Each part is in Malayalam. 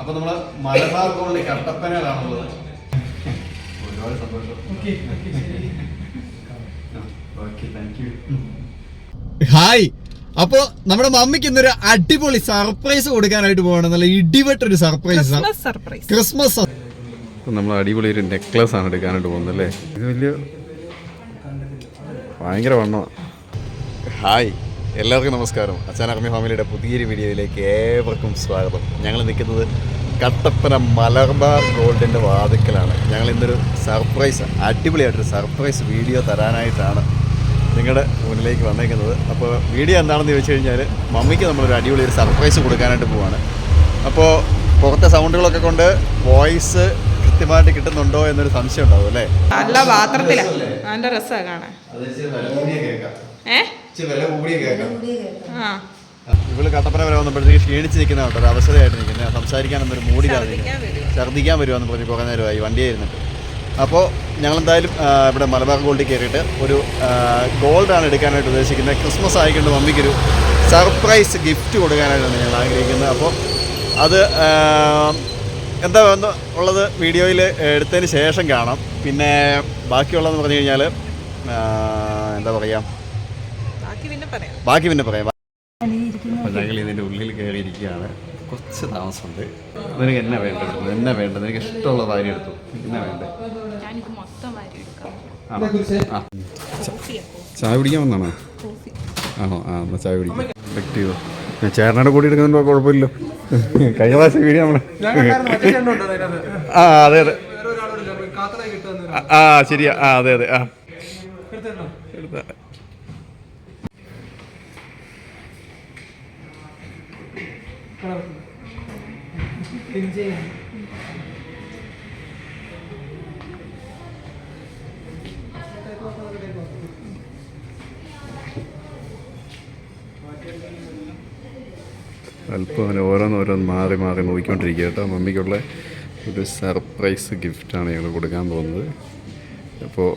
അപ്പൊ നമ്മൾ മലബാർ ഗോൾഡ് കട്ടപ്പനയിലാണുള്ളത് ഒരുപാട് സന്തോഷം. ഹായ്. അപ്പോ നമ്മുടെ മമ്മിക്ക് ഇന്നൊരു അടിപൊളി സർപ്രൈസ് കൊടുക്കാനായിട്ട് പോകണം നല്ല ഇടിവെട്ടൊരു സർപ്രൈസ്. Christmas surprise. ക്രിസ്മസ് നമ്മൾ അടിപൊളി ഒരു നെക്ലസ് ആണ് എടുക്കാനായിട്ട് പോകുന്നത് അല്ലേ? ഇത് വലിയ ഭയങ്കര വണ്ണമാണ് ഹായ്. എല്ലാവർക്കും നമസ്കാരം. അച്ഛൻ അർമ്മി ഫാമിലിയുടെ പുതിയൊരു വീഡിയോയിലേക്ക് ഏവർക്കും സ്വാഗതം. ഞങ്ങൾ നിൽക്കുന്നത് കട്ടപ്പന മലബാർ ഗോൾഡിന്റെ വാതിക്കലാണ്. ഞങ്ങൾ ഇന്നൊരു സർപ്രൈസ് അടിപൊളിയായിട്ടൊരു സർപ്രൈസ് വീഡിയോ തരാനായിട്ടാണ് നിങ്ങളുടെ മുന്നിലേക്ക് വന്നേക്കുന്നത് അപ്പോൾ വീഡിയോ എന്താണെന്ന് ചോദിച്ചു കഴിഞ്ഞാൽ മമ്മിക്ക് നമ്മളൊരു അടിപൊളി ഒരു സർപ്രൈസ് കൊടുക്കാനായിട്ട് പോവാണ്. അപ്പോൾ പുറത്തെ സൗണ്ടുകളൊക്കെ കൊണ്ട് വോയിസ് കൃത്യമായിട്ട് കിട്ടുന്നുണ്ടോ എന്നൊരു സംശയം ഉണ്ടാവും അല്ലേ? നല്ല പാത്രത്തിലാണ് നല്ല രസമാണ് കാണാൻ. ഏ? ഇവൾ കട്ടപ്പന വരെ വന്നപ്പോഴത്തേക്ക് ക്ഷീണിച്ച് നിൽക്കുന്ന കേട്ടോ ഒരു അവസരമായിട്ട് നിൽക്കുന്നത് സംസാരിക്കാനൊന്നും ഒരു മൂടി ഛർദ്ദിക്കാൻ വരുമെന്ന് പറഞ്ഞ് കുറേ നേരമായി വണ്ടിയായിരുന്നിട്ട്. അപ്പോൾ ഞങ്ങളെന്തായാലും എന്തായാലും ഇവിടെ മലബാർ ഗോൾഡിൽ കയറിയിട്ട് ഒരു ഗോൾഡാണ് എടുക്കാനായിട്ട് ഉദ്ദേശിക്കുന്നത്. ക്രിസ്മസ് ആയിക്കൊണ്ട് മമ്മിക്കൊരു സർപ്രൈസ് ഗിഫ്റ്റ് കൊടുക്കാനായിട്ടാണ് ഞങ്ങൾ ആഗ്രഹിക്കുന്നത്. അപ്പോൾ അത് എന്താ വന്ന് ഉള്ളത് വീഡിയോയിൽ എടുത്തതിന് ശേഷം കാണാം. പിന്നെ ബാക്കിയുള്ളതെന്ന് പറഞ്ഞു കഴിഞ്ഞാൽ എന്താ പറയുക ബാക്കി പിന്നെ പറയാം. ഞങ്ങൾ ഇതിന്റെ ഉള്ളിൽ കയറിയിരിക്കുകയാണ് കുറച്ച് താമസമുണ്ട്. നിനക്ക് എന്നാ വേണ്ടത്? എന്നാ വേണ്ടത്? നിനക്ക് ഇഷ്ടമുള്ള വാരി എടുത്തു? എന്നാ വേണ്ടത് ചായ പിടിക്കാൻ വന്നാണോ? ആണോ? ആ എന്നാ ചായ ചെയ്തോ? ഞാൻ ചേട്ടനോട് കൂടി എടുക്കുന്നുണ്ടോ കുഴപ്പമില്ലല്ലോ. കഴിഞ്ഞ പ്രാവശ്യം വീഡിയോ നമ്മളെ ആ അതെ അതെ. ആ ആ, ശരിയാ. ആ അതെ അതെ. ആ. എടുത്ത. അല്പം അങ്ങനെ ഓരോന്ന് ഓരോന്ന് മാറി മാറി നോക്കിക്കൊണ്ടിരിക്കുക കേട്ടോ. മമ്മിക്കുള്ള ഒരു സർപ്രൈസ് ഗിഫ്റ്റാണ് ഞങ്ങൾ കൊടുക്കാൻ പോകുന്നത്. അപ്പോൾ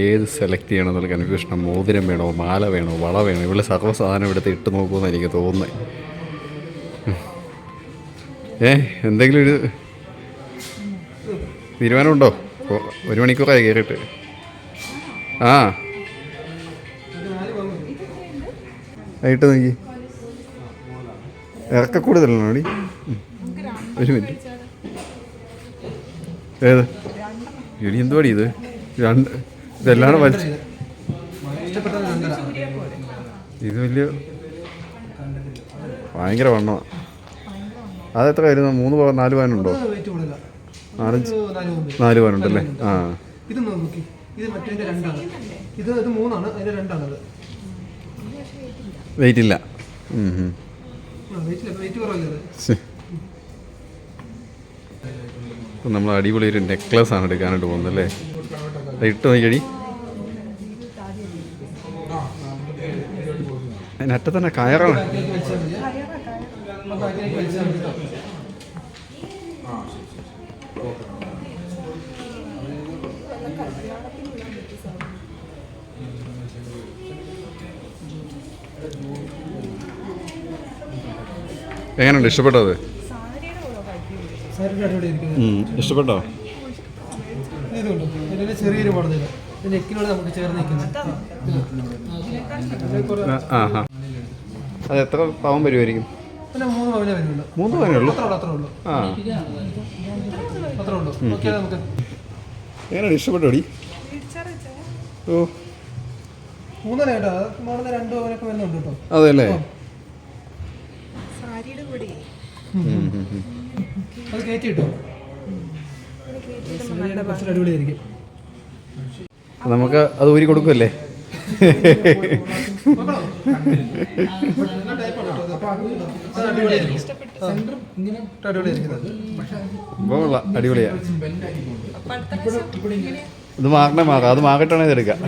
ഏത് സെലക്ട് ചെയ്യണം എന്നുള്ള കൺഫ്യൂഷനാണ് മോതിരം വേണോ മാല വേണോ വള വേണോ? ഇവിടെ സർവസാധനം എടുത്ത് ഇട്ട് നോക്കുമെന്ന് എനിക്ക് തോന്നുന്നത്. ഏ എന്തെങ്കിലും ഒരു തീരുമാനമുണ്ടോ? ഒരു മണിക്കൂറായി കയറിയിട്ട്. ആ. ആയിട്ട് നോക്കി. ഇറക്ക കൂടുതലാണോ അടി ഒരു മിനിറ്റ്. ഏത്? എടി എന്തുവാടി ഇത്? രണ്ട് ഇതെല്ലാം വലിച്ച്? ഇത് വലിയ ഭയങ്കര വണ്ണമാണ് അതെത്ര വരുന്നു മൂന്ന് പവൻ നാല് പവനുണ്ടോ നാലഞ്ച് നാല് പവനുണ്ടല്ലേ ആ. ഇത് നോക്കി. ഇത് മറ്റേ രണ്ടാണ്. ഇത് ഇത് മൂന്നാണ് അതിന്റെ രണ്ടാണത്. വെയിറ്റ് ഇല്ല. നമ്മൾ അടിപൊളി ഒരു നെക്ലസ് ആണ് എടുക്കാനായിട്ട് പോകുന്നത് അല്ലേ? അത് ഇട്ട് നോക്കിയടി. അതിനറ്റ തന്നെ കയറാണ്. എങ്ങനെയുണ്ട്? ഇഷ്ടപ്പെട്ടോ അത്? ഇഷ്ടപ്പെട്ടോ? ചെറിയൊരു നെക്കിനോട് നമുക്ക് ചേർന്ന് നിൽക്കുന്നത് അത് എത്ര പാവം വരുമായിരിക്കും പിന്നെ മൂന്ന് പവനേ വരുന്നുള്ളൂ. മൂന്ന് പവനേ ഉള്ളൂ? അത്രേ ഉള്ളൂ അത്രേ ഉള്ളൂ. ആ. അത്രേ ഉള്ളൂ. ഓക്കെ നമുക്ക് എങ്ങനെയാണ് ഇഷ്ടപ്പെട്ടോടി ഓ. മൂന്നര കേട്ടോ? മോഡൽ രണ്ട് പവനൊക്കെ വരുന്നുണ്ട് കേട്ടോ. അതെല്ലേ സാരിയുടെ കൂടെ. അത് കയറ്റി കിട്ടോ അടിപൊളിയായിരിക്കും. നമുക്ക് അത് ഊരി കൊടുക്കുമല്ലേ അടിപൊളിയാ. ഇത് മാറണേ മാറാം. അത് മാറിയിട്ടാണ് ഇത് എടുക്കാം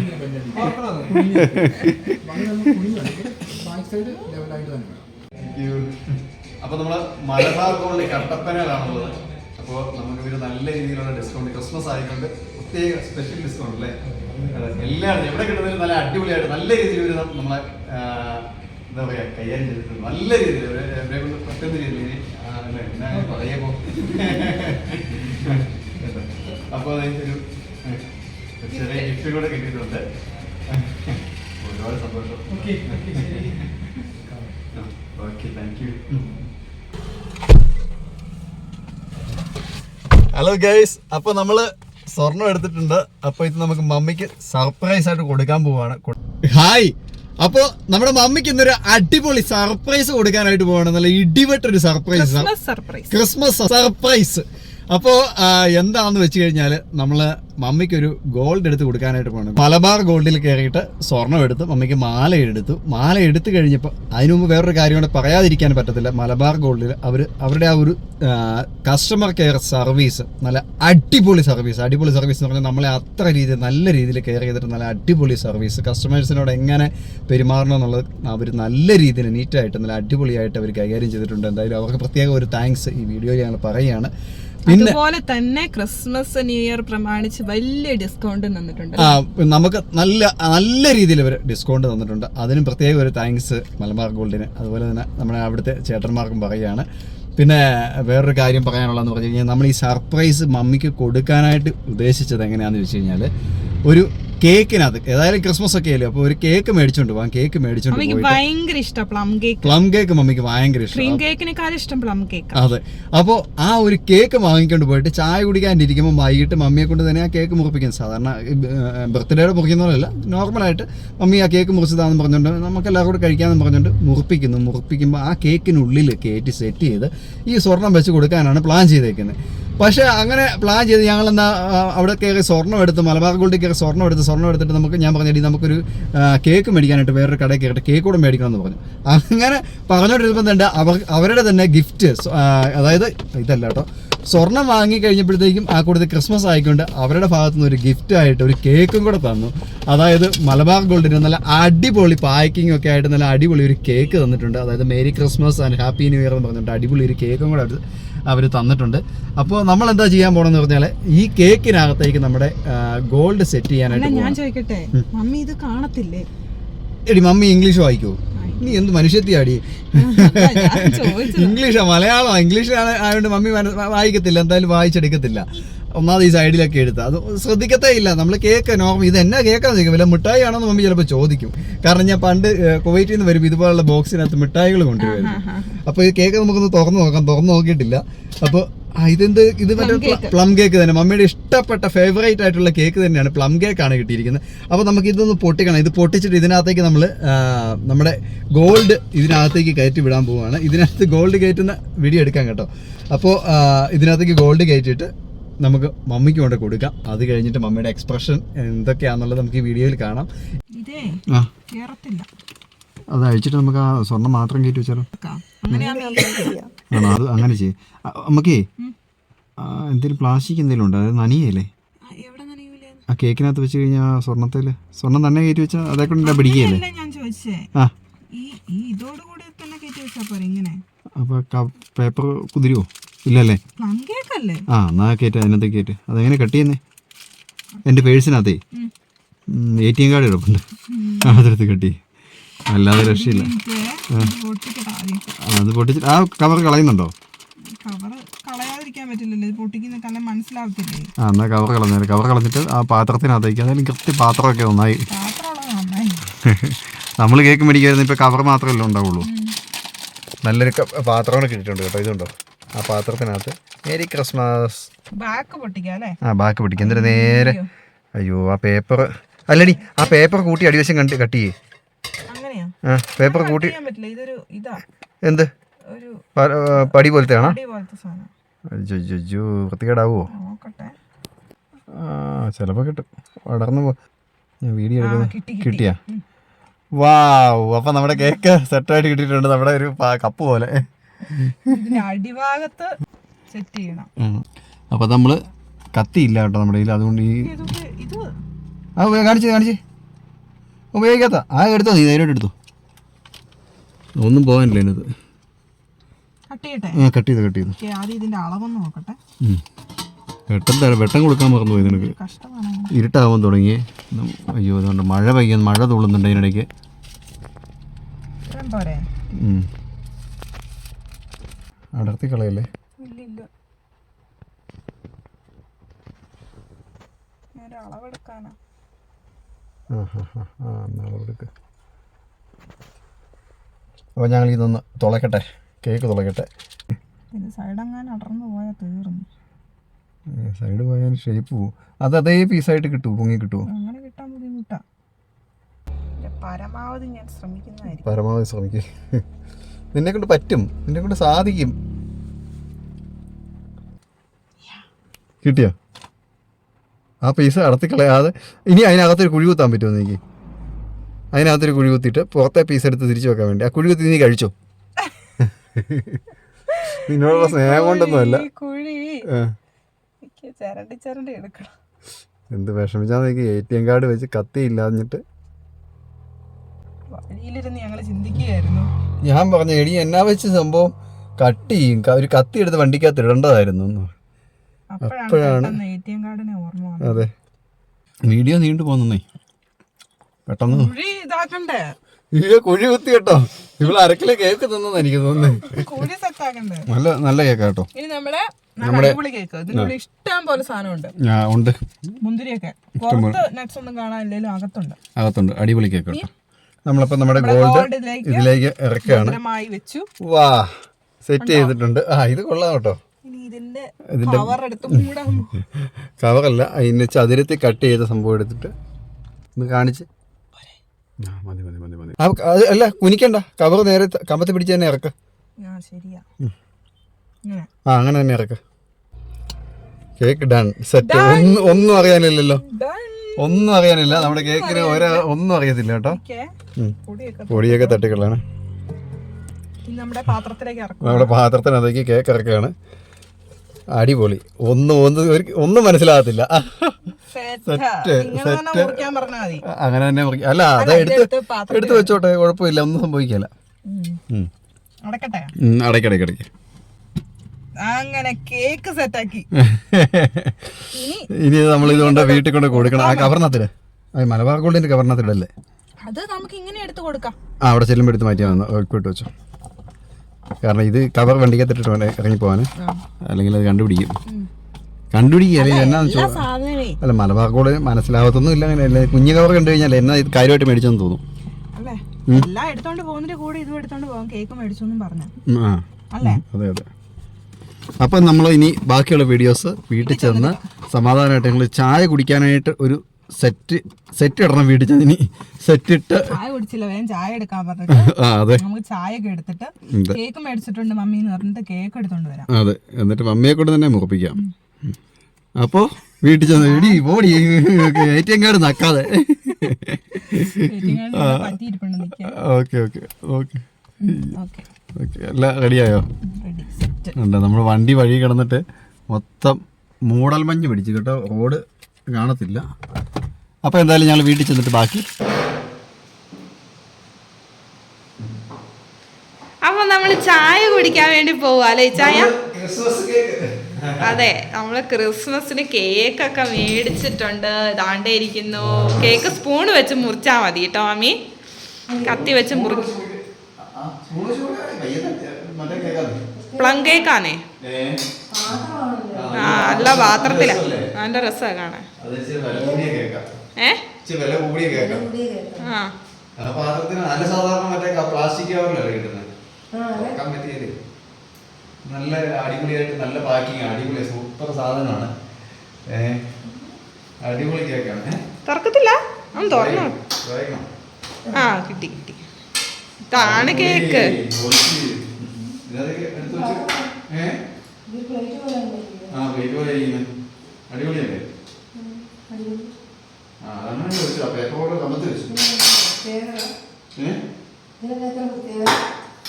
അപ്പൊ നമ്മൾ മലബാർ ഗോൾഡ് കട്ടപ്പനയിലാണുള്ളത്. അപ്പോൾ നമുക്ക് ഇവർ നല്ല രീതിയിലുള്ള ഡിസ്കൗണ്ട് ക്രിസ്മസ് ആയിക്കൊണ്ട് പ്രത്യേക സ്പെഷ്യൽ ഡിസ്കൗണ്ട് അല്ലേ? എല്ലാവരും എവിടെ കിട്ടുന്നതിലും നല്ല അടിപൊളിയായിട്ട് നല്ല രീതിയിൽ ഒരു നമ്മളെ എന്താ പറയാ കൈകാര്യം ചെയ്തിട്ടുണ്ട്. നല്ല രീതിയിൽ ഇവരെ കൊണ്ട് പറ്റുന്ന രീതിയിൽ ആ, അപ്പോൾ അതൊരു ചെറിയ ഗിഫ്റ്റ് കൂടെ കിട്ടിയിട്ടുണ്ട്. ഒരുപാട് സന്തോഷം. Okay thank you hello guys അപ്പൊ നമ്മൾ സ്വർണം എടുത്തിട്ടുണ്ട്. അപ്പൊ ഇത് നമുക്ക് മമ്മിക്ക് സർപ്രൈസ് ആയിട്ട് കൊടുക്കാൻ പോവാണ്. ഹായ് അപ്പൊ നമ്മുടെ മമ്മിക്ക് ഇന്നൊരു അടിപൊളി സർപ്രൈസ് കൊടുക്കാനായിട്ട് പോകണം നല്ല ഇടിവെട്ടൊരു സർപ്രൈസ്. സർപ്രൈസ്. Christmas surprise. അപ്പോൾ എന്താണെന്ന് വെച്ച് കഴിഞ്ഞാൽ നമ്മൾ മമ്മിക്കൊരു ഗോൾഡ് എടുത്ത് കൊടുക്കാനായിട്ട് പോകണം മലബാർ ഗോൾഡിൽ കയറിയിട്ട് സ്വർണം എടുത്ത് മമ്മിക്ക് മാല എടുത്തു മാല എടുത്തു കഴിഞ്ഞപ്പോൾ അതിനു മുമ്പ് വേറൊരു കാര്യം കൂടെ പറയാതിരിക്കാൻ പറ്റത്തില്ല. മലബാർ ഗോൾഡിൽ അവർ അവരുടെ ആ ഒരു കസ്റ്റമർ കെയർ സർവീസ് നല്ല അടിപൊളി സർവീസ് അടിപൊളി സർവീസ് എന്ന് പറഞ്ഞാൽ നമ്മളെ അത്ര രീതിയിൽ നല്ല രീതിയിൽ കെയർ ചെയ്തിട്ട് നല്ല അടിപൊളി സർവീസ് കസ്റ്റമേഴ്സിനോട് എങ്ങനെ പെരുമാറണം എന്നുള്ളത് അവർ നല്ല രീതിയിൽ നീറ്റായിട്ട് നല്ല അടിപൊളിയായിട്ട് അവർ കൈകാര്യം ചെയ്തിട്ടുണ്ട്. എന്തായാലും അവർക്ക് പ്രത്യേക ഒരു താങ്ക്സ് ഈ വീഡിയോയിൽ ഞങ്ങൾ പറയുകയാണ്. അതുപോലെ തന്നെ ക്രിസ്മസ് ന്യൂ ഇയർ പ്രമാണിച്ച് വലിയ ഡിസ്കൗണ്ട് തന്നിട്ടുണ്ട്. ആ നമുക്ക് നല്ല നല്ല രീതിയിൽ അവർ ഡിസ്കൗണ്ട് തന്നിട്ടുണ്ട്. അതിനും പ്രത്യേക ഒരു താങ്ക്സ് മലബാർ ഗോൾഡിന്. അതുപോലെ തന്നെ നമ്മുടെ അവിടുത്തെ ചേട്ടന്മാർക്കും പറയുകയാണ്. പിന്നെ വേറൊരു കാര്യം പറയാനുള്ളതെന്ന് പറഞ്ഞു കഴിഞ്ഞാൽ നമ്മൾ ഈ സർപ്രൈസ് മമ്മിക്ക് കൊടുക്കാനായിട്ട് ഉദ്ദേശിച്ചത് എങ്ങനെയാണെന്ന് വെച്ച് കഴിഞ്ഞാൽ ഒരു കേക്കിനകത്ത് ഏതായാലും ക്രിസ്മസ് ഒക്കെ അല്ലേ? അപ്പോൾ ഒരു കേക്ക് മേടിച്ചോണ്ട് പോവാം കേക്ക് മേടിച്ചോണ്ട് മമ്മിക്ക് ഭയങ്കര ഇഷ്ടം പ്ലം കേക്ക്. പ്ലം കേക്ക് മമ്മിക്ക് ഭയങ്കര ഇഷ്ടം. ക്രീം കേക്കിനെക്കാളും ഇഷ്ടം പ്ലം കേക്ക്. അതെ. അപ്പോൾ ആ ഒരു കേക്ക് വാങ്ങിക്കൊണ്ട് പോയിട്ട് ചായ കുടിക്കാണ്ടിരിക്കുമ്പോൾ വൈകിട്ട് മമ്മിയെ കൊണ്ട് തന്നെ ആ കേക്ക് മുറിപ്പിക്കും സാധാരണ ബർത്ത്ഡേയുടെ മുറിക്കുന്നവരല്ല. നോർമലായിട്ട് മമ്മി ആ കേക്ക് മുറിച്ചതാണെന്ന് പറഞ്ഞുകൊണ്ട് നമുക്ക് എല്ലാവരും കൂടെ കഴിക്കാമെന്ന് പറഞ്ഞുകൊണ്ട് മുറിപ്പിക്കുന്നു. മുറിപ്പിക്കുമ്പോൾ ആ കേക്കിനുള്ളിൽ കയറ്റി സെറ്റ് ചെയ്ത് ഈ സ്വർണം വെച്ച് കൊടുക്കാനാണ് പ്ലാൻ ചെയ്തേക്കുന്നത് പക്ഷേ അങ്ങനെ പ്ലാൻ ചെയ്ത് ഞങ്ങൾ എന്നാ അവിടെ കയറി സ്വർണം എടുത്ത് മലബാർ ഗോൾഡിൽ സ്വർണം എടുത്ത് സ്വർണം എടുത്തിട്ട് നമുക്ക് ഞാൻ പറഞ്ഞിട്ട് നമുക്കൊരു കേക്ക് മേടിക്കാനായിട്ട് വേറൊരു കടയിൽ കയറിയിട്ട് കേക്ക് കൂടെ മേടിക്കണം എന്ന് പറഞ്ഞു. അങ്ങനെ പറഞ്ഞുകൊണ്ടിരുന്നപ്പോൾ തന്നെ അവർ അവരുടെ തന്നെ ഗിഫ്റ്റ് അതായത് ഇതല്ല കേട്ടോ സ്വർണം വാങ്ങി കഴിഞ്ഞപ്പോഴത്തേക്കും ആ കൂടുതൽ ക്രിസ്മസ് ആയിക്കൊണ്ട് അവരുടെ ഭാഗത്തു നിന്ന് ഒരു ഗിഫ്റ്റ് ആയിട്ട് ഒരു കേക്കും കൂടെ തന്നു. അതായത് മലബാർ ഗോൾഡിന് നല്ല അടിപൊളി പാക്കിംഗ് ഒക്കെ ആയിട്ട് നല്ല അടിപൊളി ഒരു കേക്ക് തന്നിട്ടുണ്ട്. അതായത് merry Christmas and happy new year എന്ന് പറഞ്ഞിട്ട് അടിപൊളി ഒരു കേക്കും കൂടെ അവർ തന്നിട്ടുണ്ട്. അപ്പോൾ നമ്മൾ എന്താ ചെയ്യാൻ പോകണമെന്ന് പറഞ്ഞാൽ ഈ കേക്കിനകത്തേക്ക് നമ്മുടെ ഗോൾഡ് സെറ്റ് ചെയ്യാനായിട്ട് ഞാൻ ചോദിക്കട്ടെ? മമ്മി ഇത് കാണത്തില്ലേ? എടി മമ്മി ഇംഗ്ലീഷ് വായിക്കുമോ നീ എന്ത് മനുഷ്യത്തിയാടി? ഇംഗ്ലീഷാ മലയാളം ഇംഗ്ലീഷിലാണ് ആയതുകൊണ്ട് മമ്മി വായിക്കത്തില്ല. എന്തായാലും വായിച്ചെടുക്കത്തില്ല. ഒന്നാമത് ഈ സൈഡിലൊക്കെ എടുത്ത്. അത് ശ്രദ്ധിക്കത്തേ ഇല്ല. നമ്മൾ കേക്ക് നോർമൽ ഇത് എന്നാ കേൾക്കാൻ ചോദിക്കും. വല്ല മിഠായി ആണോ എന്ന് മമ്മി ചിലപ്പോൾ ചോദിക്കും. കാരണം ഞാൻ പണ്ട് കുവൈറ്റിൽ നിന്ന് വരുമ്പോൾ ഇതുപോലുള്ള ബോക്സിനകത്ത് മിഠായികൾ കൊണ്ടുവരും അപ്പോൾ ഈ കേക്ക് നമുക്കൊന്ന് തുറന്നു നോക്കാം. തുറന്നു നോക്കിയിട്ടില്ല. അപ്പോൾ ഇതെന്ത് ഇത് മറ്റേ പ്ലം കേക്ക് തന്നെ. മമ്മിയുടെ ഇഷ്ടപ്പെട്ട ഫേവറേറ്റ് ആയിട്ടുള്ള കേക്ക് തന്നെയാണ് പ്ലം കേക്ക് ആണ് കിട്ടിയിരിക്കുന്നത്. അപ്പോൾ നമുക്ക് ഇതൊന്ന് പൊട്ടിക്കണം. ഇത് പൊട്ടിച്ചിട്ട് ഇതിനകത്തേക്ക് നമ്മൾ നമ്മുടെ ഗോൾഡ് ഇതിനകത്തേക്ക് കയറ്റി വിടാൻ പോവുകയാണ് ഇതിനകത്ത് ഗോൾഡ് കയറ്റുന്ന വീഡിയോ എടുക്കാം കേട്ടോ. അപ്പോൾ ഇതിനകത്തേക്ക് ഗോൾഡ് കയറ്റിയിട്ട് നമുക്ക് മമ്മിക്ക് കൊണ്ട് കൊടുക്കാം. അത് കഴിഞ്ഞിട്ട് മമ്മിയുടെ എക്സ്പ്രഷൻ എന്തൊക്കെയാണെന്നുള്ളത് നമുക്ക് ഈ വീഡിയോയിൽ കാണാം. ഇതേ കേറത്തില്ല. അത് അഴിച്ചിട്ട് നമുക്ക് ആ സ്വർണം മാത്രം കയറ്റി വെച്ചാലോ? ആണോ? അത് അങ്ങനെ ചെയ്യും. നമുക്കേ എന്തെങ്കിലും പ്ലാസ്റ്റിക് എന്തെങ്കിലും ഉണ്ടോ? അത് നനിയല്ലേ? ആ കേക്കിനകത്ത് വെച്ച് കഴിഞ്ഞാൽ സ്വർണത്തിൽ സ്വർണം തന്നെ കയറ്റി വെച്ചാൽ അതേ കൊണ്ട് പിടിക്കുകയല്ലേ അപ്പൊ ആ. അപ്പോൾ പേപ്പർ കുതിരുവോ? ഇല്ലല്ലേ? ആ എന്നാ കയറ്റ അതിനകത്ത് കയറ്റ് അതെങ്ങനെ കട്ട് ചെയ്യുന്നേ? എന്റെ പേഴ്സിനകത്തേ. എ ടി എം കാർഡ് കിടപ്പുണ്ട്. അതെടുത്ത് ചെയ്യും. അല്ലാതെ രക്ഷയില്ല. അത് പൊട്ടിച്ചിട്ട് ആ കവർ കളയുന്നുണ്ടോ? ആ എന്നാ കവർ കളഞ്ഞാൽ കവർ കളഞ്ഞിട്ട് ആ പാത്രത്തിനകത്തേക്ക് അതായത് കൃത്യ പാത്രമൊക്കെ നന്നായി. നമ്മൾ കേക്ക് മേടിക്കായിരുന്നു ഇപ്പോൾ കവർ മാത്രമല്ലേ ഉണ്ടാവുള്ളൂ. നല്ലൊരു പാത്രമൊക്കെ പാത്രമാണ് കിട്ടിയിട്ടുണ്ട് കേട്ടോ. ഇതുണ്ടോ? ആ പാത്രത്തിനകത്ത് മേരി ക്രിസ്മസ്. ബാക്ക് പൊട്ടിക്കാം ആ ബാക്ക് പൊട്ടിക്കാം. എന്നിട്ട് നേരെ? അയ്യോ. ആ പേപ്പർ. അല്ലടി ആ പേപ്പർ കൂട്ടി അടിവശം കണ്ട് കട്ട് ചെയ്യേ. ആ പേപ്പർ കൂട്ടി എന്ത്? പടി പോലത്തെ ആണോ അയ്യോ വൃത്തികേടാവോ? ആ ചിലപ്പോൾ കിട്ടും. വളർന്നു പോ. ഞാൻ വീഡിയോ എടുക്കുന്നത് കിട്ടി, കിട്ടി. കിട്ടിയാ? വാവ് അപ്പൊ നമ്മുടെ കേക്ക് സെറ്റായിട്ട് കിട്ടിയിട്ടുണ്ട്. നമ്മുടെ ഒരു കപ്പ് പോലെ. അടിഭാഗത്ത് സെറ്റ് ചെയ്യണം. അപ്പൊ നമ്മൾ കത്തിയില്ല കേട്ടോ നമ്മുടെ കയ്യിൽ. അതുകൊണ്ട് ഈ ആ കാണിച്ചേ കാണിച്ചേ. ഉപയോഗിക്കാത്ത ആ എടുത്തോ നീ? നേരിട്ട് എടുത്തോ. ഒന്നും പോകാനില്ല ഇതിനകത്ത്. കട്ട് ചെയ്ത് കട്ട് ചെയ്ത്. ഇതിന്റെ അളവൊന്ന് നോക്കട്ടെ. വെട്ടം തരാം. വെട്ടം കൊടുക്കാൻ മറന്നു പോയി നിനക്ക്. ഇരുട്ടാവാൻ തുടങ്ങി. അയ്യോ അതുകൊണ്ട് മഴ പെയ്യാൻ മഴ തുള്ളുന്നുണ്ട് അതിനിടയ്ക്ക്. പോരെ. അടർത്തി കളയല്ലേ ഇല്ല ഇല്ല ഞാൻ ഒരു അളവെടുക്കാനാ. ആ ഹാ ഹാ ആ എന്നാൾ എടുക്ക് അപ്പോൾ ഞങ്ങൾ ഇതൊന്ന് തുളയ്ക്കട്ടെ. കേക്ക് തുളയ്ക്കട്ടെ. ഇത് സൈഡെങ്ങാനും അടർന്നു പോയാൽ തീർന്നു. സൈഡ് പോയാൽ ഷേപ്പ് പോവും. അത് അതേ പീസായിട്ട് കിട്ടുമോ പൊങ്ങി കിട്ടുമോ അങ്ങനെ കിട്ടാൻ ബുദ്ധിമുട്ടാ. എന്റെ പരമാവധി ഞാൻ ശ്രമിക്കുന്നതായിരിക്കും. പരമാവധി ശ്രമിക്കും. നിന്നെ കൊണ്ട് പറ്റും. നിന്നെ കൊണ്ട് സാധിക്കും. കിട്ടിയോ? ആ പൈസ അടത്തി കളയാതെ ഇനി അതിനകത്തൊരു കുഴി കുത്താൻ പറ്റുമോ എനിക്ക് അതിനകത്തൊരു കുഴി കുത്തിയിട്ട് പുറത്തെ പീസ് എടുത്ത് തിരിച്ചു വെക്കാൻ വേണ്ടി. ആ കുഴി കുത്തി നീ കഴിച്ചോ? നിന്നോടുള്ള സ്നേഹം കൊണ്ടൊന്നുമല്ല. ഈ കുഴി. എനിക്ക് ചിരണ്ടി ചിരണ്ടി എടുക്കണം. എന്ത് വിഷമിച്ചാൽ എനിക്ക് എ ടി എം കാർഡ് വെച്ച് കത്തിയില്ലാഞ്ഞിട്ട് വഴിയിലിരുന്ന് ഞങ്ങൾ ചിന്തിക്കുകയായിരുന്നു. ഞാൻ പറഞ്ഞു എടി എന്നാ വെച്ച് സംഭവം? കട്ട് ചെയ്യും. ഒരു കത്തി എടുത്ത് വണ്ടിക്കകത്ത് ഇടേണ്ടതായിരുന്നു. അപ്പോഴാണ് അതെ. വീഡിയോ നീണ്ടു പോന്നേ പെട്ടെന്ന്. കുഴി കുത്തി കേട്ടോ. ഇവൾ അരക്കിലെ കേക്ക് തന്നെന്ന് എനിക്ക് തോന്നുന്നേ നല്ല നല്ല കേക്ക് കേട്ടോ. നമ്മുടെ ഇഷ്ടം പോലെ സാധനമുണ്ട്. ഉണ്ട്. മുന്തിരിയൊക്കെ. പുറത്ത് നട്ട്സ് ഒന്നും കാണാനില്ലല്ലോ അകത്തുണ്ട്. അകത്തുണ്ട്. അടിപൊളി കേക്ക് കേട്ടോ. നമ്മളിപ്പോൾ നമ്മുടെ ഗോൾഡ് ഇതിലേക്ക് ഇറക്കുകയാണ്. വെച്ചു. വാ സെറ്റ് ചെയ്തിട്ടുണ്ട്. ആ ഇത് കൊള്ളാം കേട്ടോ. ഇതിന്റെ കവറല്ല അതിന് ചതുരത്തിൽ കട്ട് ചെയ്ത സംഭവം എടുത്തിട്ട് ഒന്ന് കാണിച്ച്. ആ മതി മതി മതി മതി. അല്ല കുനിക്കണ്ട. കവർ നേരെ കമ്പത്ത് പിടിച്ച് തന്നെ ഇറക്ക. ആ അങ്ങനെ തന്നെ ഇറക്ക. കേക്ക് ഡൺ സെറ്റ് ഒന്നും ഒന്നും അറിയാനില്ലല്ലോ. ഒന്നും അറിയാനില്ല. നമ്മുടെ കേക്കിന് ഒരാ ഒന്നും അറിയത്തില്ല കേട്ടോ. പൊടിയൊക്കെ തട്ടിക്കളാണ് നമ്മുടെ പാത്രത്തിലേക്ക് നമ്മുടെ പാത്രത്തിനകത്തേക്ക് കേക്ക് ഇറക്കുകയാണ്. അടിപൊളി. ഒന്നും ഒന്നും ഒന്നും മനസ്സിലാകത്തില്ല. അങ്ങനെ തന്നെ അല്ല അത് എടുത്ത് എടുത്ത് വെച്ചോട്ടെ കുഴപ്പമില്ല. ഒന്നും സംഭവിക്കല്ല. ഉം. അങ്ങനെ കേക്ക് സെറ്റാക്കി ഇനി ഇനി നമ്മൾ ഇതുകൊണ്ട് വീട്ടിൽ കൊണ്ട് കൊടുക്കണം. ആ കവർണത്തിൽ. മലബാർ ഗോൾഡിന്റെ കവർണത്തിലല്ലേ? അത് നമുക്ക് ഇങ്ങനെ എടുത്ത് കൊടുക്കാം. ആ അവിടെ ചെല്ലുമ്പോൾ എടുത്ത് മാറ്റി വന്നു ഇട്ട് വെച്ചോ. കാരണം ഇത് കവർ വണ്ടിക്കത്തിട്ട് വേണം ഇറങ്ങി പോവാന് അല്ലെങ്കിൽ അത് കണ്ടുപിടിക്കും. കണ്ടുപിടിക്കുക എന്നാ അല്ല മലബാർ ഗോൾഡ് മനസ്സിലാവത്തൊന്നും ഇല്ല അങ്ങനെ. കുഞ്ഞു കവർ കണ്ടു കഴിഞ്ഞാൽ എന്നാ ഇത് കാര്യമായിട്ട് മേടിച്ചെന്ന് തോന്നും. എല്ലാം എടുത്തോണ്ട് പോകുന്നതിന്റെ കൂടെ ഇതും എടുത്തോണ്ട് പോകാം. കേക്ക് മേടിച്ചു പറഞ്ഞു. അല്ലേ? അതെ അതെ. അപ്പം നമ്മൾ ഇനി ബാക്കിയുള്ള വീഡിയോസ് വീട്ടിൽ ചെന്ന് സമാധാനമായിട്ട് ഞങ്ങൾ ചായ കുടിക്കാനായിട്ട് ഒരു സെറ്റ് സെറ്റ് ഇടണം വീട്ടിൽ ചെന്ന് ഇനി. സെറ്റ് ഇട്ട് ചായ കുടിച്ചില്ല വേഗം ചായ എടുക്കാൻ പറഞ്ഞിട്ട് ആ അതെ. നമുക്ക് ചായ ഒക്കെ എടുത്തിട്ട് കേക്ക് മേടിച്ചിട്ടുണ്ട് മമ്മി എന്ന് പറഞ്ഞിട്ട് കേക്ക് എടുത്തോണ്ട് വരാം. അതെ. എന്നിട്ട് മമ്മിയെ കൊണ്ട് തന്നെ മുഖപ്പിക്കാം. അപ്പോൾ വീട്ടിൽ ചെന്ന് ഇടി ഓടി എ ടി എം കാർഡ് നക്കാതെ. പറ്റിയിരിപ്പുണ്ട് ഓക്കെ ഓക്കെ. ഓക്കെ. ഓക്കെ. എല്ലാം റെഡിയായോ? ഉണ്ട് നമ്മൾ വണ്ടി വഴി കിടന്നിട്ട് മൊത്തം മൂടൽ മഞ്ഞ് പിടിച്ചു കേട്ടോ. റോഡ് കാണത്തില്ല. അപ്പോൾ എന്തായാലും ഞങ്ങൾ വീട്ടിൽ ചെന്നിട്ട് ബാക്കി. അപ്പൊ നമ്മൾ ചായ കുടിക്കാൻ വേണ്ടി പോവാലേ ചായ? അതെ നമ്മൾ ക്രിസ്മസിന് കേക്കൊക്കെ മേടിച്ചിട്ടുണ്ട്. ദാണ്ടേ ഇരിക്കുന്നു കേക്ക് സ്പൂൺ വെച്ച് മുറിച്ചാ മതി കേട്ടോ മാമി. കത്തി വെച്ച് മുറി പ്ലം കേക്കാണേ ആ നല്ല പാത്രത്തിലാ. നല്ല രസമാണ് കാണാൻ? ഏ? വില കൂടിയ കേക്കാം. ആ. പാത്രത്തിന് നല്ല സാധാരണ മറ്റേ പ്ലാസ്റ്റിക് കവറിലല്ലേ കിട്ടുന്നത്? തുറക്കാൻ പറ്റിയത്. നല്ല അടിപൊളിയായിട്ട് നല്ല പാക്കിങ് അടിപൊളി സൂപ്പർ സാധനമാണ്. ഏ. അടിപൊളി കേക്കാണ്? തുറക്കത്തില്ല? ഒന്ന് തുറന്നു. ആ കിട്ടി കിട്ടി. ഇതാണ് കേക്ക്. എടുത്ത് വെച്ച്. ഏ? ആ പ്ലേറ്റ് പോലെ. അടിപൊളിയല്ലേ? ആ അതാണ് ഞാൻ ചോദിച്ചത് പേപ്പർ പോലെ കമ്പത്ത് വെച്ചു. ഏ?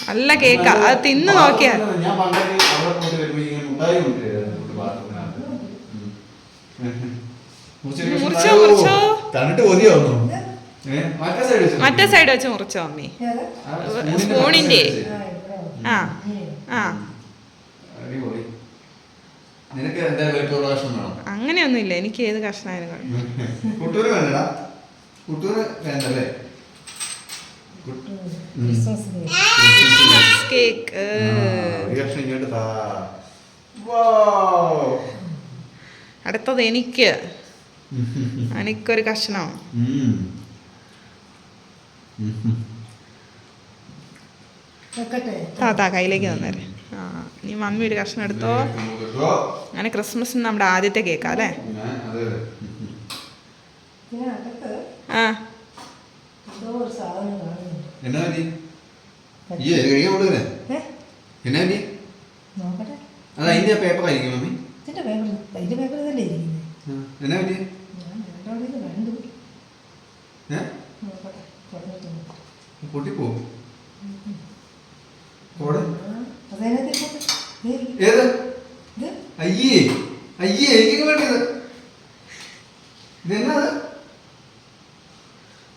നല്ല കേക്കാ. അത് തിന്ന് നോക്കിയാ. ഞാൻ പണ്ടൊക്കെ അവിടെ വരുമ്പോ ഇങ്ങനെ മുട്ടായി തന്നിട്ട് മറ്റേ സൈഡ് വെച്ചോ? മറ്റേ സൈഡ് വെച്ച് മുറിച്ചോ മമ്മി സ്പൂണിന്റെ. മറ്റേ ഇല്ല. ആ ആ അങ്ങനെയൊന്നുമില്ല. എനിക്ക് ഏത് കഷ്ണായാലും കേക്ക്. അടുത്തത് എനിക്ക്. എനിക്കൊരു കഷ്ണം. താത്താ കയ്യിലേക്ക് തന്നേരെ. ആ നീ മമ്മി ഒരു കഷ്ണം എടുത്തോ. അങ്ങനെ ക്രിസ്മസിന് നമ്മുടെ ആദ്യത്തെ കേക്കാ അല്ലേ? പൊട്ടിപ്പോ ആ. ഏത്? അയ്യേ. അയ്യേ എനിക്ക് വേണ്ടത് ഇതെന്നാ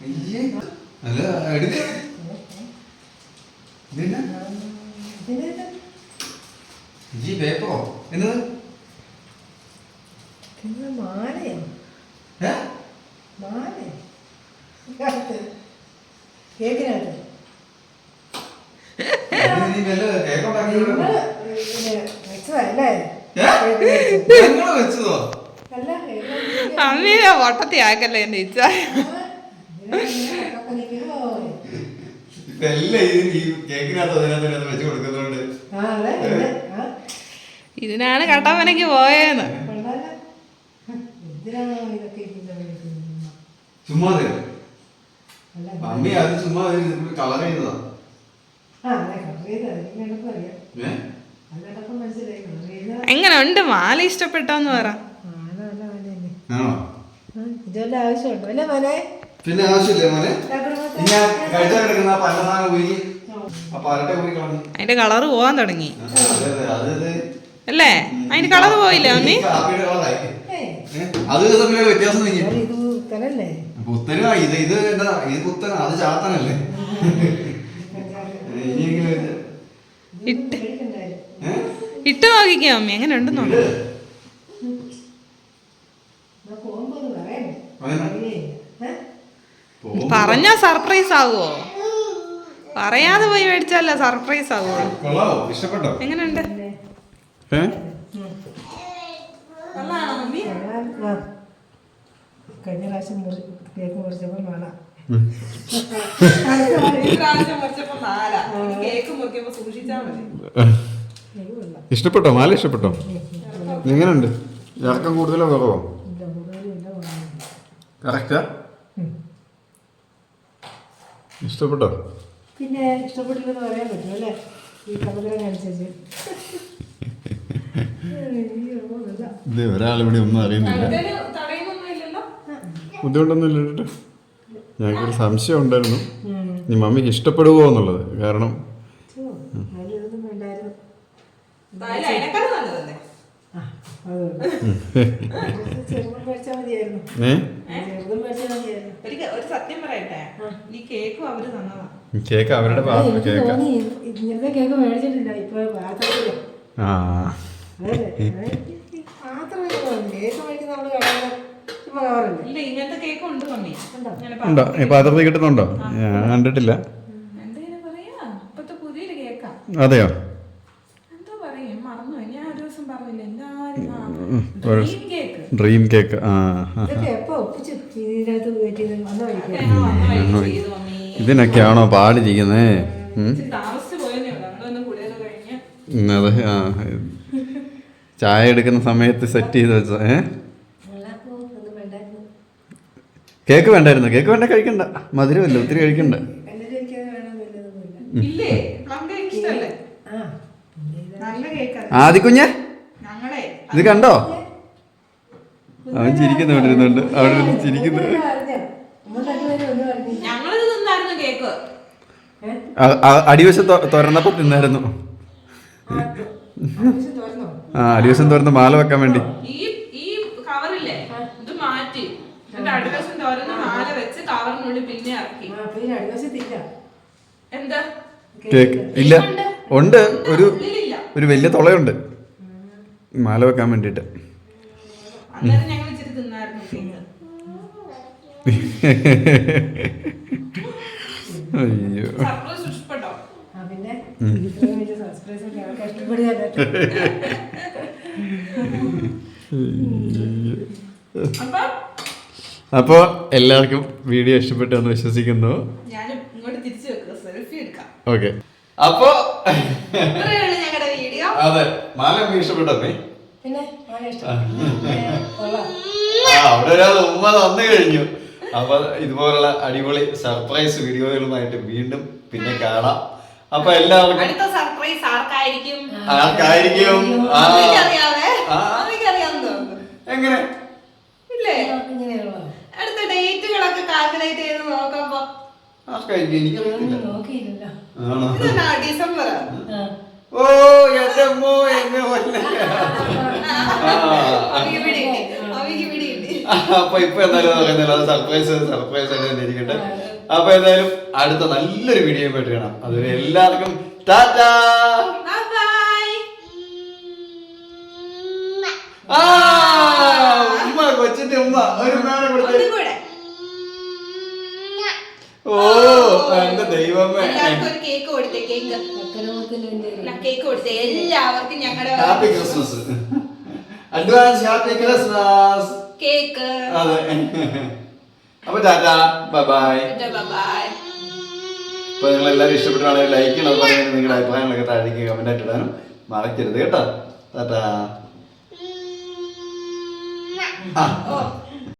അയ്യേ. അല്ല എടുക്ക. ഈ പേപ്പറോ? എന്നത്? കേക്കിനായിട്ട് മാലയോ? ഞങ്ങൾ വെച്ചതോ. അമ്മീനെ വട്ടത്തി ആക്കല്ലേ അതെ, ഇതിനാണ് കട്ടപ്പനയ്ക്ക് പോയേന്ന്? ചുമ്മാ മമ്മി അത് ചുമ്മാ ചെയ്തതാ. കളർ ചെയ്തതാ. എങ്ങനെ ഉണ്ട് മാല ഇഷ്ടപ്പെട്ടോന്ന് പറ. പിന്നെ ആവശ്യമില്ലേ മോനെ? അതിന്റെ കളറ് പോവാൻ തുടങ്ങി. അല്ലേ? അതിന്റെ കളർ പോയില്ലേ അമ്മി? അത് തമ്മിലുള്ള വ്യത്യാസം നീ വേറെ പുത്തനാ ഇത് ഇത് എന്താ ഇത് പുത്തനാ അത് ചാത്തനല്ലേ? ഇനിയെങ്കിലും ഇട്ട്. ഇട്ട് നോക്കിക്കോ അമ്മ എങ്ങനെ ഉണ്ടെന്ന് പറഞ്ഞാ സർപ്രൈസ് ആകുവോ പറയാതെ പോയി മേടിച്ചല്ല സർപ്രൈസ് ആകുവോ കൊള്ളാവോ? ഇഷ്ടപ്പെട്ടോ? എങ്ങനെയുണ്ട്? കഴിഞ്ഞ പ്രാവശ്യം കേക്ക് മുറിച്ചപ്പോൾ നാലാ. കേക്ക് മുറിക്കുമ്പോ സൂക്ഷിച്ചാ മതി. ഇഷ്ടപ്പെട്ടോ? മാല ഇഷ്ടപ്പെട്ടോ? എങ്ങനെയുണ്ട്? ഇറക്കം കൂടുതലോ കുറവോ? കറക്റ്റാ? ഇഷ്ടപ്പെട്ടോ? പിന്നെ ഇഷ്ടപ്പെട്ടില്ലെന്ന് പറയാൻ പറ്റും അല്ലേ? ഈ അയ്യോ, ഇതാ. ഒരാളിവിടെ ഒന്നും അറിയുന്നില്ല. ബുദ്ധിമുട്ടൊന്നും ഇല്ല കേട്ടോ ഞങ്ങൾക്കൊരു സംശയം ഉണ്ടായിരുന്നു. ഇനി മമ്മിക്ക് ഇഷ്ടപ്പെടുവോ എന്നുള്ളത്. കാരണം കേക്കും അവർ തന്നതാ. കേക്ക് അവരുടെ ആ, പാത്രം എനിക്ക് കേക്ക്. തോന്നി ഇങ്ങനത്തെ കേക്ക് മേടിച്ചിട്ടില്ല. ഇപ്പൊ ആ. അതല്ലേ അത്. പാത്രമൊക്കെ തോന്നി കേക്ക് മേടിക്കുന്ന നമ്മൾ ഉള്ളൂ. കേക്ക് കഴിഞ്ഞ്. ഉം, അതെ ആ ചായ എടുക്കുന്ന സമയത്ത് സെറ്റ് ചെയ്ത് വെച്ച ഏ? കേക്ക് വേണ്ടായിരുന്നു. കേക്ക് വേണ്ട കഴിക്കണ്ട. മധുരമല്ല ഒത്തിരി കഴിക്കണ്ട. ആദ്യ എനിക്കത് വേണമെന്നില്ലതൊന്നുമില്ല ഇല്ലേ പ്ലം കേക്ക് ഇഷ്ടല്ലേ ആ പിന്നെ ഇത് കണ്ടോ? അവൻ ചിരിക്കുന്നു അവിടെ ഇരുന്നുണ്ട്. അവിടെ ഇരുന്ന് ചിരിക്കുന്നു. അടിവശം തുറന്നപ്പോ തിന്നായിരുന്നു. ആ, അടിവശം തുറന്ന് മാല വെക്കാൻ വേണ്ടി. ഈ ഈ കവറില്ലേ? ഇത് മാറ്റി. എന്നിട്ട് അടിവശം തുറന്ന് മാല വെച്ച് കവറിനുള്ളിൽ പിന്നെ ഇറക്കി. ആ, പിന്നെ അടിവശത്തില്ല. എന്താ? കേക്ക് ഇല്ല. ഉണ്ട്. ഒരു ഒരു വലിയ തുളയുണ്ട്. മാല വെക്കാൻ വേണ്ടിയിട്ട്. അയ്യോ. അപ്പോൾ എല്ലാവർക്കും വീഡിയോ ഇഷ്ടപ്പെട്ടു എന്ന് വിശ്വസിക്കുന്നു. ഞാനും ഇങ്ങോട്ട് തിരിച്ചു വെക്കുക സെൽഫി എടുക്കാം. ഓക്കെ. അപ്പോ ഇത്രയുള്ള ഞങ്ങളുടെ വീഡിയോ. അതെ മാല ഇഷ്ടപ്പെട്ടോ? പിന്നെ? അവിടെ ഒരാൾ ഉമ്മ തന്നു കഴിഞ്ഞു. അപ്പൊ ഇതുപോലുള്ള അടിപൊളി സർപ്രൈസ് വീഡിയോകളുമായിട്ട് വീണ്ടും പിന്നെ കാണാം. അപ്പൊ എല്ലാവർക്കും അടുത്ത സർപ്രൈസ് ആർക്കായിരിക്കും? ആർക്കായിരിക്കും. എങ്ങനെ? അടുത്ത ഡേറ്റുകളൊക്കെ കാൽക്കുലേറ്റ് ചെയ്ത് നോക്കുമ്പോ ഡിസംബർ ആ. ഓ എന്റെ അമ്മോ എന്നെ അപ്പൊ ഇപ്പൊ എന്തായാലും പറയുന്നില്ല അത് സർപ്രൈസ് സർപ്രൈസ് ആയിട്ട് തന്നെ ഇരിക്കട്ടെ. അപ്പൊ എന്തായാലും അടുത്ത നല്ലൊരു വീഡിയോ ആയിട്ട് കാണാം. അതുവരെ എല്ലാവർക്കും ടാറ്റാ. ഉമ്മ കൊച്ചിന്റെ ഉമ്മ. ഒരു ഓ. എന്റെ ദൈവമേ. എല്ലാവർക്കും ഒരു കേക്ക് കൊടുത്തേ കേക്ക് കേക്ക് കൊടുത്തേ. എല്ലാവർക്കും ഞങ്ങളുടെ happy Christmas advance happy Christmas cake അതെ. അപ്പൊ ടാറ്റാ ബൈ ബൈ ബൈ അപ്പൊ നിങ്ങൾ എല്ലാവരും ഇഷ്ടപ്പെട്ടാണെങ്കിൽ ലൈക്ക് ചെയ്യണം പറയുന്നത് നിങ്ങളുടെ അഭിപ്രായങ്ങളൊക്കെ താഴേക്ക് കമന്റ് ആയിട്ട് ഇടാനും മറക്കരുത് കേട്ടോ. ടാറ്റാ. ആ ഓ.